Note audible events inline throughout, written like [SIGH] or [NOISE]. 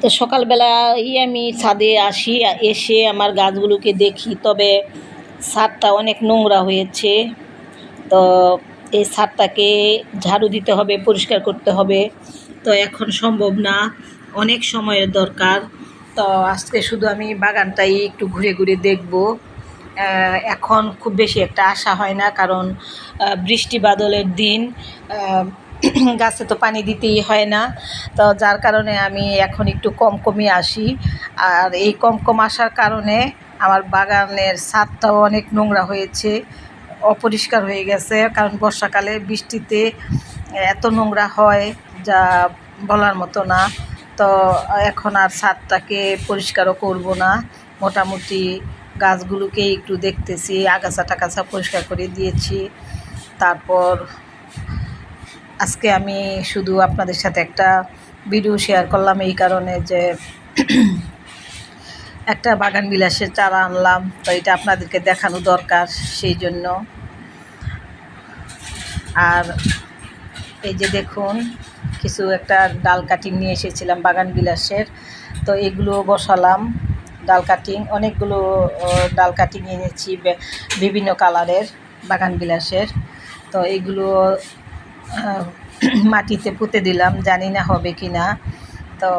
তো সকালবেলাই আমি ছাদে আসি, এসে আমার গাছগুলোকে দেখি। তবে ছাদটা অনেক নোংরা হয়েছে। তো এই ছাদটাকে ঝাড়ু দিতে হবে, পরিষ্কার করতে হবে। তো এখন সম্ভব না, অনেক সময়ের দরকার। তো আজকে শুধু আমি বাগানটাই একটু ঘুরে ঘুরে দেখব। এখন খুব বেশি একটা আশা হয় না, কারণ বৃষ্টি বাদলের দিন [CLEARS THROAT] গাছে তো পানি দিতেই হয় না। তো যার কারণে আমি এখন একটু কম কমই আসি। আর এই কম কম আসার কারণে আমার বাগানের ছাদটাও অনেক নোংরা হয়েছে, অপরিষ্কার হয়ে গেছে। কারণ বর্ষাকালে বৃষ্টিতে এত নোংরা হয় যা বলার মতো না। তো এখন আর ছাদটাকে পরিষ্কারও করব না। মোটামুটি গাছগুলোকে একটু দেখতেছি, আগাছা টাগাছা পরিষ্কার করে দিয়েছি। তারপর আজকে আমি শুধু আপনাদের সাথে একটা ভিডিও শেয়ার করলাম এই কারণে যে [CLEARS THROAT] একটা বাগান বিলাসের চারা আনলাম। তো এটা আপনাদেরকে দেখানো দরকার সেই জন্য। আর এই যে দেখুন, কিছু একটা ডাল কাটিং নিয়ে এসেছিলাম বাগান বিলাসের। তো এগুলো বসালাম, ডাল কাটিং অনেকগুলো ডাল কাটিং এনেছি বিভিন্ন কালারের বাগান বিলাসের। তো এগুলো [CLEARS THROAT] মাটিতে পুঁতে দিলাম, জানি না হবে কি না। তো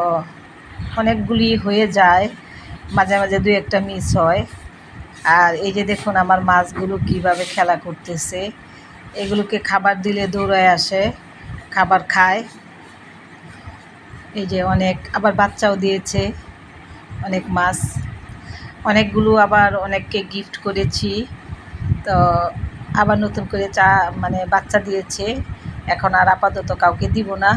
অনেকগুলি হয়ে যায়, মাঝে মাঝে দু একটা মিস হয়। আর এই যে দেখুন আমার মাছগুলো কীভাবে খেলা করতেছে। এগুলোকে খাবার দিলে দৌড়ায় আসে, খাবার খায়। এই যে অনেক, আবার বাচ্চাও দিয়েছে অনেক মাছ। অনেকগুলো আবার অনেককে গিফট করেছি। তো আবার নতুন করে চা মানে বাচ্চা দিয়েছে। এখন আর আপাতত কাউকে দিব না।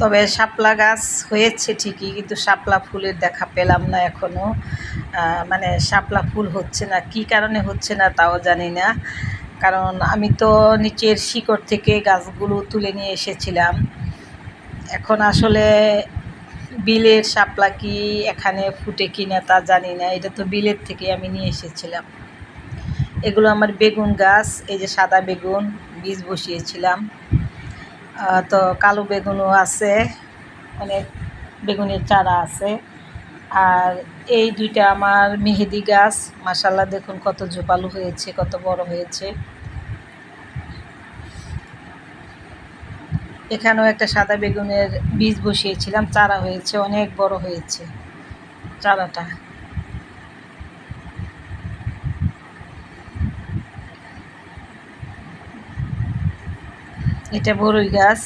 তবে শাপলা গাছ হয়েছে ঠিকই, কিন্তু শাপলা ফুলের দেখা পেলাম না এখনও মানে শাপলা ফুল হচ্ছে না, কি কারণে হচ্ছে না তাও জানি না। কারণ আমি তো নিচের শিকড় থেকে গাছগুলো তুলে নিয়ে এসেছিলাম। এখন আসলে বিলের শাপলা কি এখানে ফুটে কিনা তা জানি না, এটা তো বিলের থেকে আমি নিয়ে এসেছিলাম। এগুলো আমার বেগুন গাছ, এই যে সাদা বেগুন, বীজ বসিয়েছিলাম। তো কালো বেগুনও আছে অনেক বেগুনের চারা আছে। আর এই দুইটা আমার মেহেদি গাছ মাসাল্লাহ দেখুন কত ঝোপালো হয়েছে, কত বড় হয়েছে। এখানেও একটা সাদা বেগুনের বীজ বসিয়েছিলাম, চারা হয়েছে, অনেক বড় হয়েছে চারাটা। এটা বড়ই গাছ।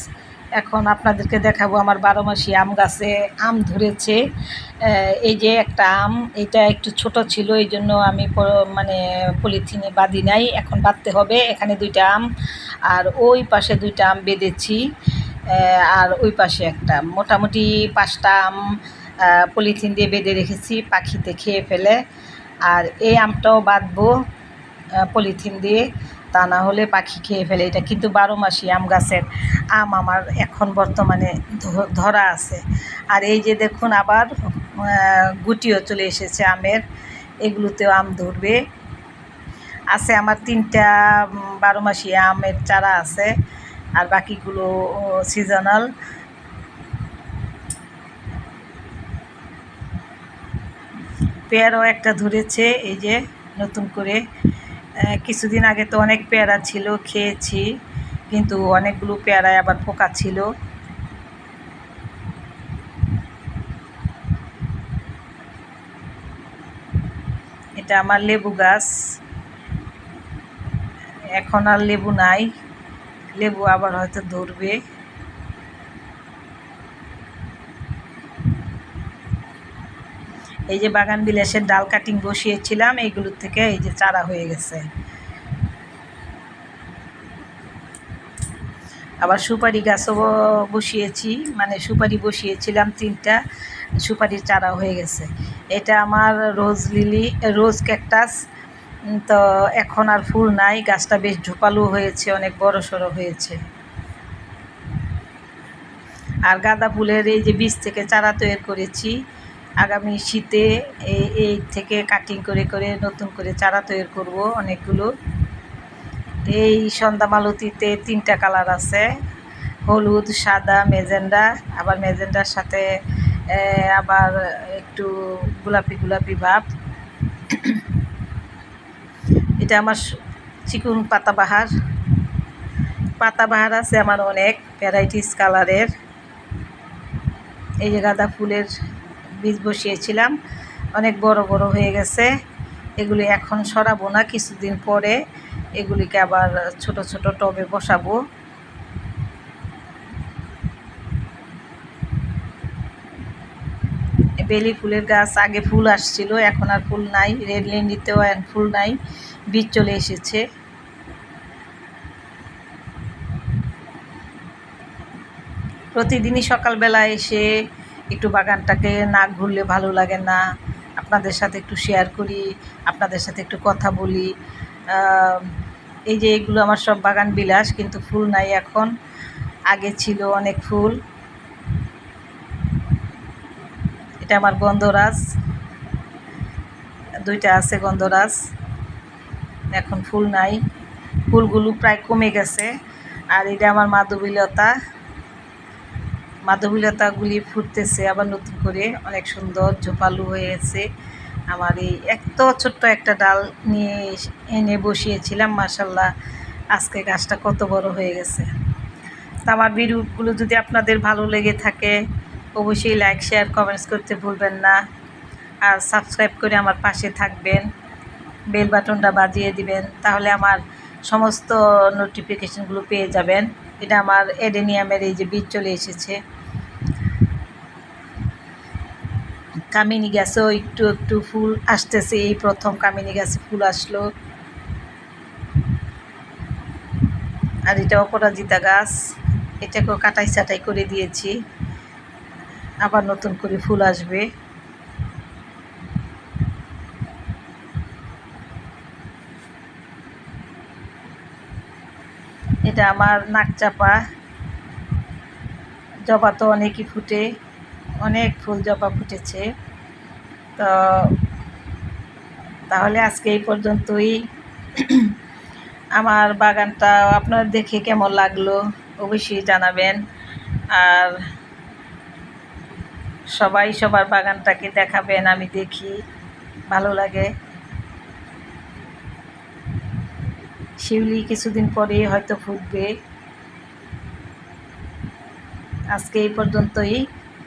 এখন আপনাদেরকে দেখাবো আমার বারো মাসি আম গাছে আম ধরেছে। এই যে একটা আম, এটা একটু ছোট ছিল, এই জন্য আমি মানে পলিথিনে বাঁধি নাই। এখন বাঁধতে হবে, এখানে দুইটা আম, আর ওই পাশে দুইটা আম বেঁধেছি। আর ওই পাশে একটা। মোটামুটি পাঁচটা আম পলিথিন দিয়ে বেঁধে রেখেছি, পাখিতে খেয়ে ফেলে। আর এই আমটাও বাঁধবো। পলিথিন দিয়ে, তা না হলে পাখি খেয়ে ফেলে। এটা কিন্তু বারো মাসি আম গাছের। আম আমার এখন বর্তমানে ধরা আছে। আর এই যে দেখুন আবার গুটিও চলে এসেছে আমের। এগুলোতেও আম ধরবে। আছে আমার তিনটা বারো মাসি আমের চারা আছে। আর বাকিগুলো সিজনাল পেয়ারও একটা ধরেছে, এই যে নতুন করে। কিছুদিন আগে তো অনেক পেয়ারা ছিল, খেয়েছি, কিন্তু অনেকগুলো পেয়ারায় আবার পোকা ছিল। এটা আমার লেবু গাছ। এখন আর লেবু নাই, লেবু আবার হয়তো ধরবে। এই যে বাগান বিলাসের ডাল কাটিং বসিয়েছিলাম, এইগুলোর থেকে এই যে চারা হয়ে গেছে। আবার সুপারি গাছও বসিয়েছি মানে সুপারি বসিয়েছিলাম তিনটা, সুপারির চারা হয়ে গেছে। এটা আমার রোজ লিলি, রোজ ক্যাকটাস তো এখন আর ফুল নাই, গাছটা বেশ ঝোপালো হয়েছে, অনেক বড় সড়ো হয়েছে। আর গাঁদা ফুলের এই যে বীজ থেকে চারা তৈরি করেছি আগামী শীতে এই এই থেকে কাটিং করে করে নতুন করে চারা তৈরি করব অনেকগুলো। এই সন্ধ্যা মালতিতে তিনটা কালার আছে, হলুদ, সাদা মেজেন্ডা আবার মেজেন্ডার সাথে আবার একটু গোলাপি গোলাপি ভাব। এটা আমার চিকুন পাতাবাহার। পাতাবাহার আছে আমার অনেক ভ্যারাইটিস কালারের এই যে গাঁদা ফুলের বীজ বসিয়েছিলাম। অনেক বড় বড় হয়ে গেছে। এগুলি এখন সরাবো না, কিছুদিন পরে এগুলিকে আবার ছোট ছোট টবে বসাবো। বেলি ফুলের গাছ, আগে ফুল আসছিল, এখন আর ফুল নাই। রেড লিন্ডিতেও এখন ফুল নাই, বীজ চলে এসেছে। প্রতিদিনই সকালবেলা এসে একটু বাগানটাকে না ঘুরলে ভালো লাগে না। আপনাদের সাথে একটু শেয়ার করি, আপনাদের সাথে একটু কথা বলি। এই যে এগুলো আমার সব বাগান বিলাস, কিন্তু ফুল নাই এখন। আগে ছিল অনেক ফুল। এটা আমার গন্ধরাজ। দুইটা আছে গন্ধরাজ। এখন ফুল নাই। ফুলগুলো প্রায় কমে গেছে। আর এটা আমার মাধবীলতা। মাধবীলতাগুলি ফুটতেছে, আবার নতুন করে অনেক সুন্দর ঝোপালু হয়েছে। আমার এই এত ছোট্ট একটা ডাল নিয়ে এনে বসিয়েছিলাম মাসাল্লাহ আজকে গাছটা কত বড় হয়ে গেছে। তা আমার ভিডিওগুলো যদি আপনাদের ভালো লেগে থাকে, অবশ্যই লাইক শেয়ার কমেন্টস করতে ভুলবেন না। আর সাবস্ক্রাইব করে আমার পাশে থাকবেন বেল বাটনটা বাজিয়ে দিবেন, তাহলে আমার সমস্ত নোটিফিকেশনগুলো পেয়ে যাবেন। এটা আমার এডেনিয়ামের এই যে বীজ চলে এসেছে। কামিনী গাছেও একটু একটু ফুল আসতেছে। এই প্রথম কামিনী গাছে ফুল আসলো। আর এটা অপরাজিতা গাছ। এটাকেও কাটাই ছাটাই করে দিয়েছি। আবার নতুন করে ফুল আসবে। এটা আমার নাকচাপা জবা তো অনেকই ফুটে। অনেক ফুল জবা ফুটেছে। তো তাহলে আজকে এই পর্যন্তই। আমার বাগানটা আপনার দেখে কেমন লাগল অবশ্যই জানাবেন। আর সবাই সবার বাগানটাকে দেখাবেন, আমি দেখি, ভালো লাগে। শিউলি কিছুদিন পরেই হয়তো ফুটবে। আজকে এই পর্যন্তই।